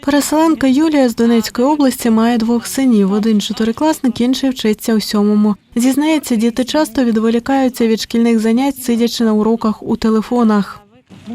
Переселенка Юлія з Донецької області має двох синів. Один чотирикласник, інший вчиться у сьомому. Зізнається, діти часто відволікаються від шкільних занять, сидячи на уроках у телефонах.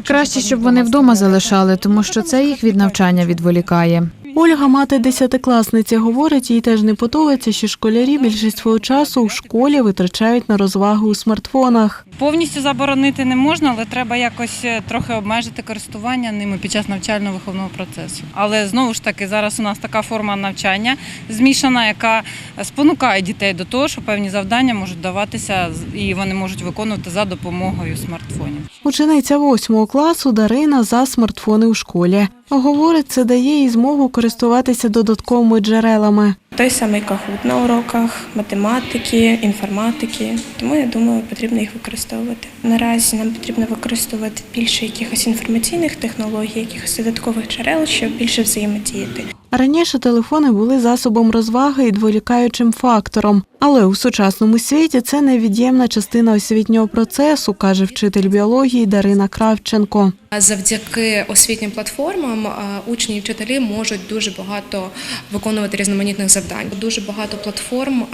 Краще, щоб вони вдома залишали, тому що це їх від навчання відволікає. Ольга, мати десятикласниці, говорить, їй теж не подобається, що школярі більшість свого часу у школі витрачають на розвагу у смартфонах. Повністю заборонити не можна, але треба якось е, трохи обмежити користування ними під час навчально-виховного процесу. Але знову ж таки, зараз у нас така форма навчання змішана, яка спонукає дітей до того, що певні завдання можуть даватися і вони можуть виконувати за допомогою смартфонів. Учениця восьмого класу Дарина за смартфони у школі. Говорить, це дає їй змогу користуватися додатковими джерелами. Той самий кахут на уроках математики, інформатики. Тому я думаю, потрібно їх використовувати. Наразі нам потрібно використовувати більше якихось інформаційних технологій, якихось додаткових джерел, щоб більше взаємодіяти. Раніше телефони були засобом розваги і відволікаючим фактором, але у сучасному світі це невід'ємна частина освітнього процесу, каже вчитель біології Дарина Кравченко. Завдяки освітнім платформам учні і вчителі можуть дуже багато виконувати різноманітних завдань. Дуже багато платформ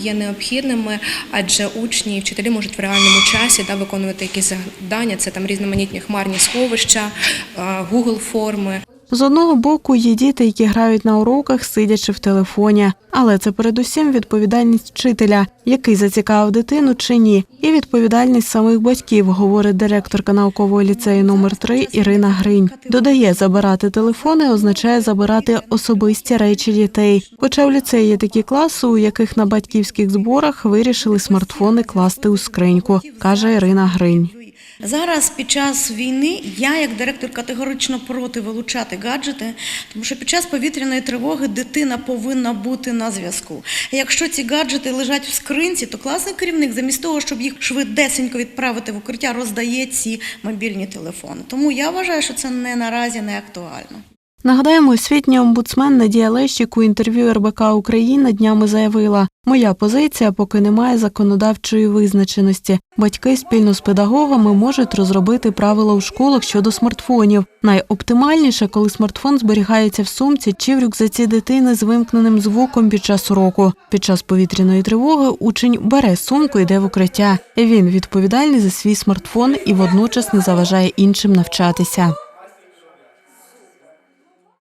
є необхідними, адже учні і вчителі можуть в реальному часі да, виконувати якісь завдання. Це там різноманітні хмарні сховища, Google форми. З одного боку є діти, які грають на уроках, сидячи в телефоні, але це передусім відповідальність вчителя, який зацікавив дитину чи ні, і відповідальність самих батьків, говорить директорка наукового ліцею номер 3 Ірина Гринь. Додає, забирати телефони означає забирати особисті речі дітей. Хоча в ліцеї є такі класи, у яких на батьківських зборах вирішили смартфони класти у скриньку, каже Ірина Гринь. Зараз під час війни я, як директор, категорично проти вилучати гаджети, тому що під час повітряної тривоги дитина повинна бути на зв'язку. Якщо ці гаджети лежать в скринці, то класний керівник, замість того, щоб їх швидесенько відправити в укриття, роздає ці мобільні телефони. Тому я вважаю, що це не наразі не актуально. Нагадаємо, освітній омбудсмен Надія Лещик у інтерв'ю РБК Україна днями заявила: моя позиція, поки немає законодавчої визначеності. Батьки спільно з педагогами можуть розробити правила у школах щодо смартфонів. Найоптимальніше, коли смартфон зберігається в сумці чи в рюкзаці дитини з вимкненим звуком під час уроку. Під час повітряної тривоги учень бере сумку йде в укриття. Він відповідальний за свій смартфон і водночас не заважає іншим навчатися.